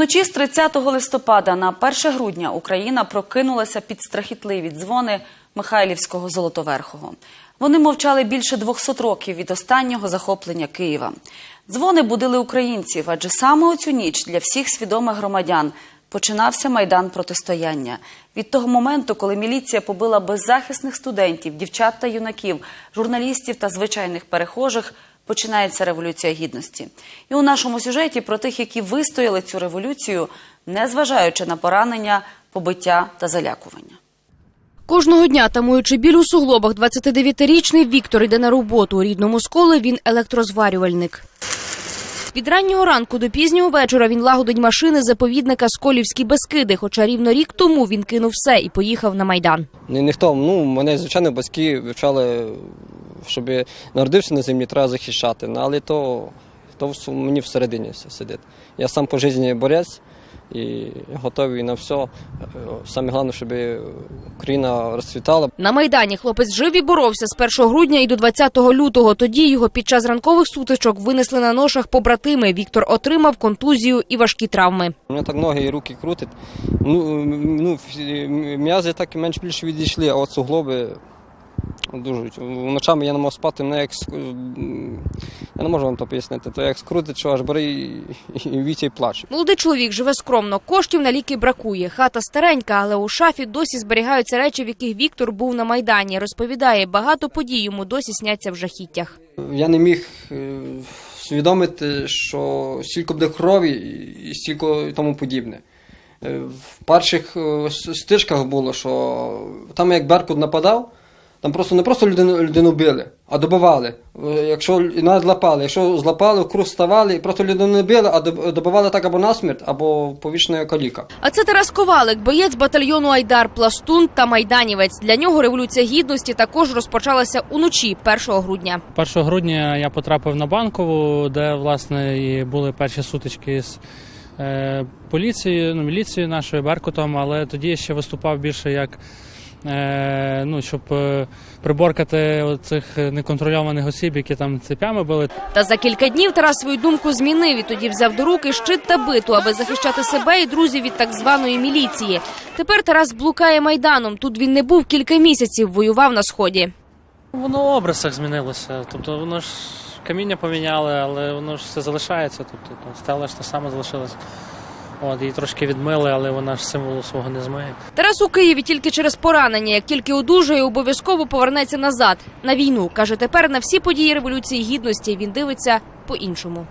Уночі з 30 листопада на 1 грудня Україна прокинулася під страхітливі дзвони Михайлівського Золотоверхого. Вони мовчали більше 200 років від останнього захоплення Києва. Дзвони будили українців, адже саме у цю ніч для всіх свідомих громадян починався майдан протистояння. Від того моменту, коли міліція побила беззахисних студентів, дівчат та юнаків, журналістів та звичайних перехожих, починається революція гідності. І у нашому сюжеті про тих, які вистояли цю революцію, незважаючи на поранення, побиття та залякування. Кожного дня, тамуючи біль у суглобах, 29-річний Віктор йде на роботу. У рідному сколі він електрозварювальник. Від раннього ранку до пізнього вечора він лагодить машини заповідника Сколівські Бескиди, хоча рівно рік тому він кинув все і поїхав на Майдан. Ніхто, ну, мене, звичайно, батьки вивчали, щоб народився на землі, треба захищати. Ну, але то, то мені всередині все сидить. Я сам по житті борець і готовий на все. Саме головне, щоб Україна розцвітала. На Майдані хлопець жив і боровся з 1 грудня і до 20 лютого. Тоді його під час ранкових сутичок винесли на ношах побратими. Віктор отримав контузію і важкі травми. У мене так ноги і руки крутить. Ну, ну, м'язи так менш більше відійшли, а от суглоби дуже. Вночами я не мав спати, мене як я не можу вам то пояснити. То як скрутить, що аж бери і, і вітя і плаче. Молодий чоловік живе скромно. Коштів на ліки бракує. Хата старенька, але у шафі досі зберігаються речі, в яких Віктор був на майдані. Розповідає, багато подій йому досі сняться в жахіттях. Я не міг е, свідомити, що стільки буде крові і стільки і тому подібне. Е, В перших е, стежках було, що там як Беркут нападав, там просто не просто людину, людину били, а добивали. Е, Якщо і навіть злапали, якщо злапали, круг ставали, і просто людину не били, а добивали так або насмерть, або повічна каліка. А це Тарас Ковалик, боєць батальйону Айдар, пластун та майданівець. Для нього революція гідності також розпочалася уночі 1 грудня. 1 грудня я потрапив на банкову, де власне і були перші сутички з е, поліцією, ну, міліцією нашою Беркутом, але тоді я ще виступав більше як. Е, ну, щоб е, приборкати цих неконтрольованих осіб, які там цепями були. Та за кілька днів Тарас свою думку змінив і тоді взяв до руки щит та биту, аби захищати себе і друзів від так званої міліції. Тепер Тарас блукає майданом. Тут він не був кілька місяців, воював на сході. Воно в образах змінилося. Тобто воно ж каміння поміняли, але воно ж все залишається. Тобто ну, стела ж та сама залишилась. От, її трошки відмили, але вона ж символу свого не змиє. Тарас у Києві тільки через поранення. Як тільки одужає, обов'язково повернеться назад на війну. каже, тепер на всі події революції гідності він дивиться по-іншому.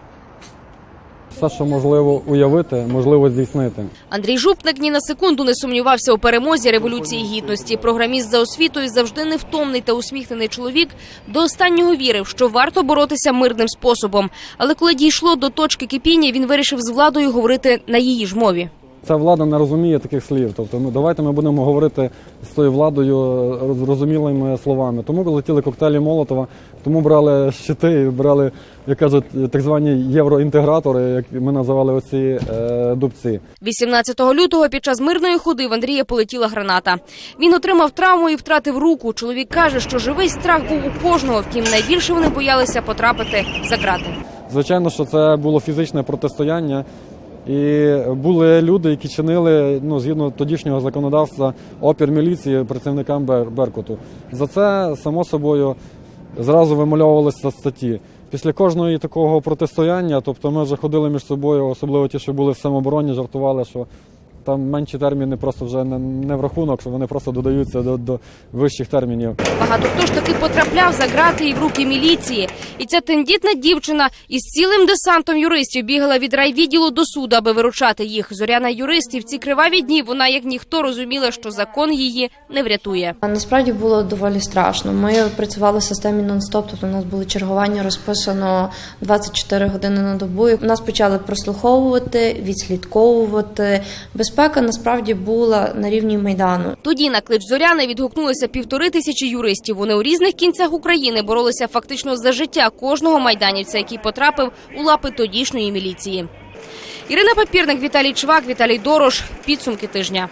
Все, що можливо уявити, можливо здійснити. Андрій Жупник ні на секунду не сумнівався у перемозі революції гідності. Програміст за освітою завжди невтомний та усміхнений чоловік до останнього вірив, що варто боротися мирним способом. Але коли дійшло до точки кипіння, він вирішив з владою говорити на її ж мові. Ця влада не розуміє таких слів. Тобто, ну давайте ми будемо говорити з тою владою зрозумілими словами. Тому летіли коктейлі Молотова, тому брали щити, брали, як кажуть, так звані євроінтегратори, як ми називали оці е, дубці. 18 лютого під час мирної ходи в Андрія полетіла граната. Він отримав травму і втратив руку. Чоловік каже, що живий страх був у кожного. Втім, найбільше вони боялися потрапити за грати. Звичайно, що це було фізичне протистояння. І були люди, які чинили ну згідно тодішнього законодавства опір міліції працівникам Бер- Беркуту. За це само собою зразу вимальовувалися статті. Після кожного такого протистояння, тобто ми вже ходили між собою, особливо ті, що були в самообороні, жартували, що там менші терміни просто вже не, не в рахунок, що вони просто додаються до, до вищих термінів. Багато хто ж таки потрапляв за грати і в руки міліції. І ця тендітна дівчина із цілим десантом юристів бігала від райвідділу до суду, аби виручати їх. Зоряна юристів ці криваві дні. Вона як ніхто розуміла, що закон її не врятує. Насправді було доволі страшно. Ми працювали в системі нон-стоп, тобто у нас були чергування розписано 24 години на добу. Нас почали прослуховувати, відслідковувати. Безпека насправді була на рівні майдану. Тоді на клич Зоряни відгукнулися півтори тисячі юристів. Вони у різних кінцях України боролися фактично за життя кожного майданівця, який потрапив у лапи тодішньої міліції. Ірина Папірник, Віталій Чвак, Віталій Дорош. Підсумки тижня.